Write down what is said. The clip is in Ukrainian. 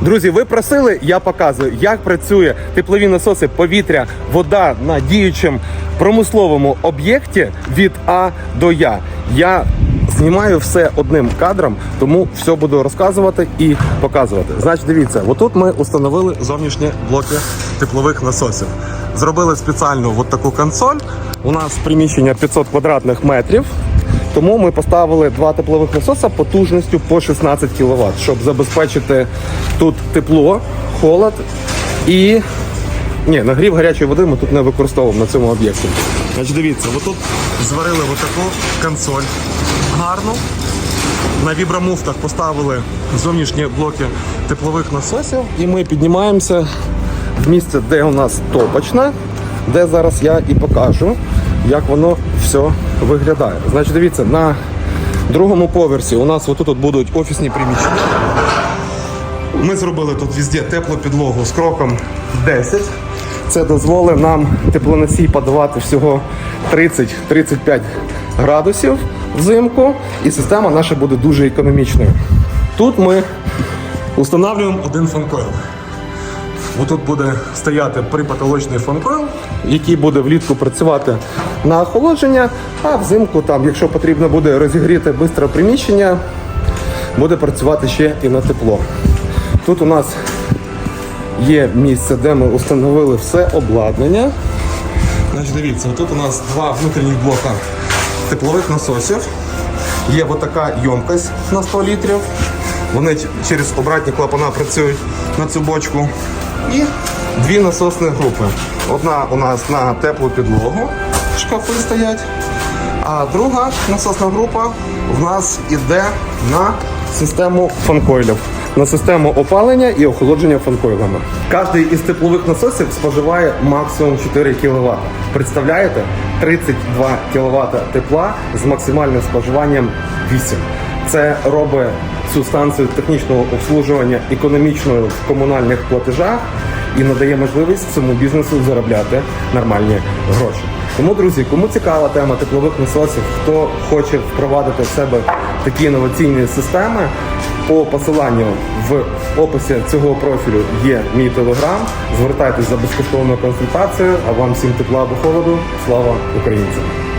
Друзі, ви просили, я показую, як працює теплові насоси повітря, вода на діючому промисловому об'єкті від А до Я. Я знімаю все одним кадром, тому все буду розказувати і показувати. Значить, дивіться, отут ми установили зовнішні блоки теплових насосів. Зробили спеціальну от таку консоль. У нас приміщення 500 квадратних метрів. Тому ми поставили два теплових насоса потужністю по 16 кВт, щоб забезпечити тут тепло, холод і ні, нагрів гарячої води ми тут не використовуємо на цьому об'єкті. Значить, дивіться, отут зварили отаку консоль гарну. На вібромуфтах поставили зовнішні блоки теплових насосів, і ми піднімаємося в місце, де у нас топочна, де зараз я і покажу, як воно все виглядає. Значить, дивіться, на другому поверсі у нас отут от будуть офісні приміщення. Ми зробили тут везде теплу підлогу з кроком 10. Це дозволить нам теплоносій подавати всього 30-35 градусів взимку, і система наша буде дуже економічною. Тут ми встановлюємо один фанкойл. Отут буде стояти припотолочний фанкойл, який буде влітку працювати на охолодження, а взимку, там, якщо потрібно буде розігріти швидко приміщення, буде працювати ще і на тепло. Тут у нас є місце, де ми встановили все обладнання. Значить, дивіться, тут у нас два внутрішніх блока теплових насосів. Є отака ємкость на 100 літрів. Вони через обратні клапана працюють на цю бочку. І дві насосні групи. Одна у нас на теплу підлогу, шкафи стоять, а друга насосна група в нас іде на систему фанкойлів, на систему опалення і охолодження фанкойлами. Кожний із теплових насосів споживає максимум 4 кВт. Представляєте? 32 кВт тепла з максимальним споживанням 8. Це робить цю станцію технічного обслуговування економічною в комунальних платежах і надає можливість цьому бізнесу заробляти нормальні гроші. Тому, друзі, кому цікава тема теплових насосів, хто хоче впровадити в себе такі інноваційні системи, по посиланню в описі цього профілю є мій телеграм. Звертайтесь за безкоштовною консультацією. А вам всім тепла або холоду. Слава українцям!